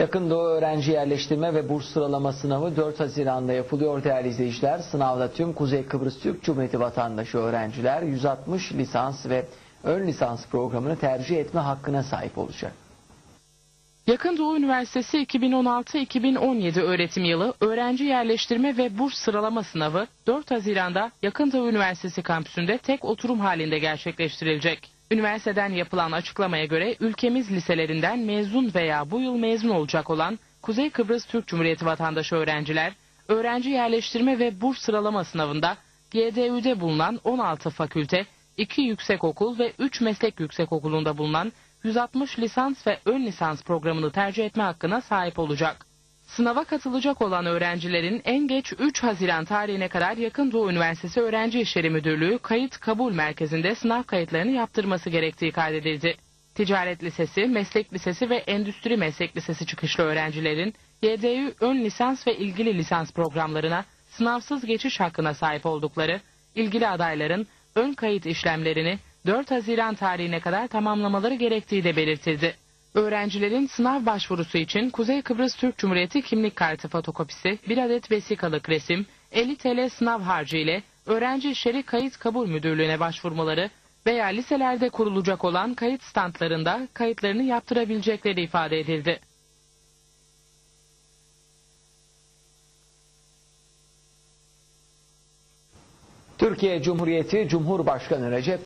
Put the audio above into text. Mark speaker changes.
Speaker 1: Yakın Doğu Öğrenci Yerleştirme ve Burs Sıralama Sınavı 4 Haziran'da yapılıyor değerli izleyiciler. Sınavda tüm Kuzey Kıbrıs Türk Cumhuriyeti vatandaşı öğrenciler 160 lisans ve ön lisans programını tercih etme hakkına sahip olacak.
Speaker 2: Yakın Doğu Üniversitesi 2016-2017 öğretim yılı öğrenci yerleştirme ve burs sıralama sınavı 4 Haziran'da Yakın Doğu Üniversitesi kampüsünde tek oturum halinde gerçekleştirilecek. Üniversiteden yapılan açıklamaya göre ülkemiz liselerinden mezun veya bu yıl mezun olacak olan Kuzey Kıbrıs Türk Cumhuriyeti vatandaşı öğrenciler, öğrenci yerleştirme ve burs sıralama sınavında GDÜ'de bulunan 16 fakülte, 2 yüksekokul ve 3 meslek yüksekokulunda bulunan 160 lisans ve ön lisans programını tercih etme hakkına sahip olacak. Sınava katılacak olan öğrencilerin en geç 3 Haziran tarihine kadar Yakın Doğu Üniversitesi Öğrenci İşleri Müdürlüğü Kayıt Kabul Merkezi'nde sınav kayıtlarını yaptırması gerektiği kaydedildi. Ticaret Lisesi, Meslek Lisesi ve Endüstri Meslek Lisesi çıkışlı öğrencilerin YDÜ ön lisans ve ilgili lisans programlarına sınavsız geçiş hakkına sahip oldukları, ilgili adayların ön kayıt işlemlerini 4 Haziran tarihine kadar tamamlamaları gerektiği de belirtildi. Öğrencilerin sınav başvurusu için Kuzey Kıbrıs Türk Cumhuriyeti kimlik kartı fotokopisi, bir adet vesikalık resim, 50 TL sınav harcı ile Öğrenci İşleri Kayıt Kabul Müdürlüğü'ne başvurmaları veya liselerde kurulacak olan kayıt standlarında kayıtlarını yaptırabilecekleri ifade edildi.
Speaker 1: Türkiye Cumhuriyeti Cumhurbaşkanı Recep